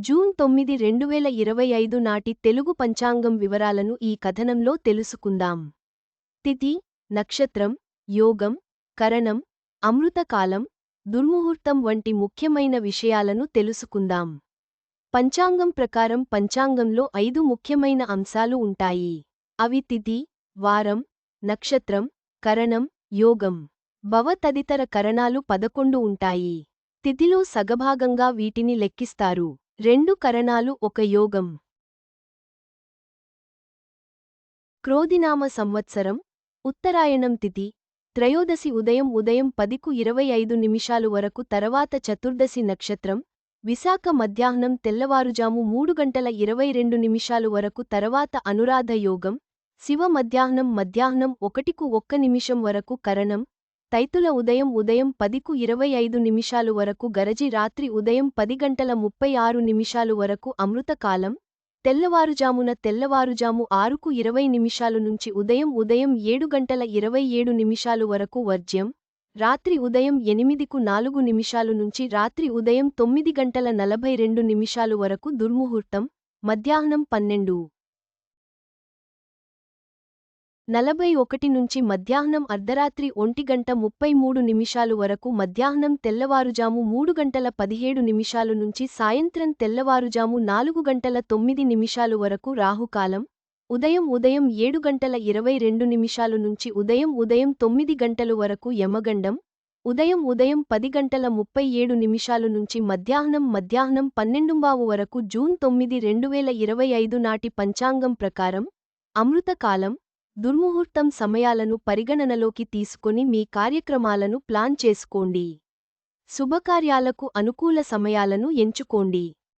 June తొమ్మిది రెండువేల ఇరవై ఐదు నాటి తెలుగు పంచాంగం వివరాలను ఈ కథనంలో తెలుసుకుందాం. తిథి నక్షత్రం యోగం కరణం అమృతకాలం దుర్ముహూర్తం వంటి ముఖ్యమైన విషయాలను తెలుసుకుందాం. పంచాంగం ప్రకారం పంచాంగంలో ఐదు ముఖ్యమైన అంశాలు ఉంటాయి. అవి తిథి వారం నక్షత్రం కరణం యోగం. భవ తదితర కరణాలు పదకొండు ఉంటాయి. తిథిలో సగభాగంగా వీటిని లెక్కిస్తారు. రెండు కరణాలు ఒక యోగం. క్రోధినామ సంవత్సరం ఉత్తరాయణం తిథి త్రయోదశి ఉదయం ఉదయం పదికు ఇరవై ఐదు నిమిషాలు వరకు తర్వాత చతుర్దశి నక్షత్రం విశాఖ మధ్యాహ్నం తెల్లవారుజాము మూడు గంటల ఇరవై రెండు నిమిషాలు వరకు తర్వాత అనురాధ యోగం శివ మధ్యాహ్నం మధ్యాహ్నం ఒకటికు ఒక్క నిమిషం వరకు కరణం తైతుల ఉదయం ఉదయం పదికు ఇరవై ఐదు నిమిషాలు వరకు గరజి రాత్రి ఉదయం పది గంటల ముప్పై ఆరు నిమిషాలు వరకు అమృతకాలం తెల్లవారుజామున తెల్లవారుజాము ఆరుకు ఇరవై నిమిషాలు నుంచి ఉదయం ఉదయం ఏడు గంటల ఇరవై ఏడు నిమిషాలు వరకు వర్జ్యం రాత్రి ఉదయం ఎనిమిదికు నాలుగు నిమిషాలు నుంచి రాత్రి ఉదయం తొమ్మిది గంటల నలభై రెండు నిమిషాలు వరకు దుర్ముహూర్తం మధ్యాహ్నం పన్నెండు. నలభై ఒకటి నుంచి మధ్యాహ్నం అర్ధరాత్రి ఒంటి గంట ముప్పై మూడు నిమిషాలు వరకు మధ్యాహ్నం తెల్లవారుజాము మూడు గంటల పదిహేడు నిమిషాలు నుంచి సాయంత్రం తెల్లవారుజాము నాలుగు గంటల తొమ్మిది నిమిషాలు వరకు రాహుకాలం ఉదయం ఉదయం ఏడు గంటల ఇరవై రెండు నిమిషాలు నుంచి ఉదయం ఉదయం తొమ్మిది గంటలు వరకు యమగండం ఉదయం ఉదయం పది గంటల ముప్పై ఏడు నిమిషాలు నుంచి మధ్యాహ్నం మధ్యాహ్నం పన్నెండుంబావు వరకు జూన్ తొమ్మిది రెండు వేల ఇరవై ఐదు నాటి పంచాంగం ప్రకారం అమృతకాలం దుర్ముహూర్తం సమయాలను పరిగణనలోకి తీసుకొని మీ కార్యక్రమాలను ప్లాన్ చేసుకోండి. శుభకార్యాలకు అనుకూల సమయాలను ఎంచుకోండి.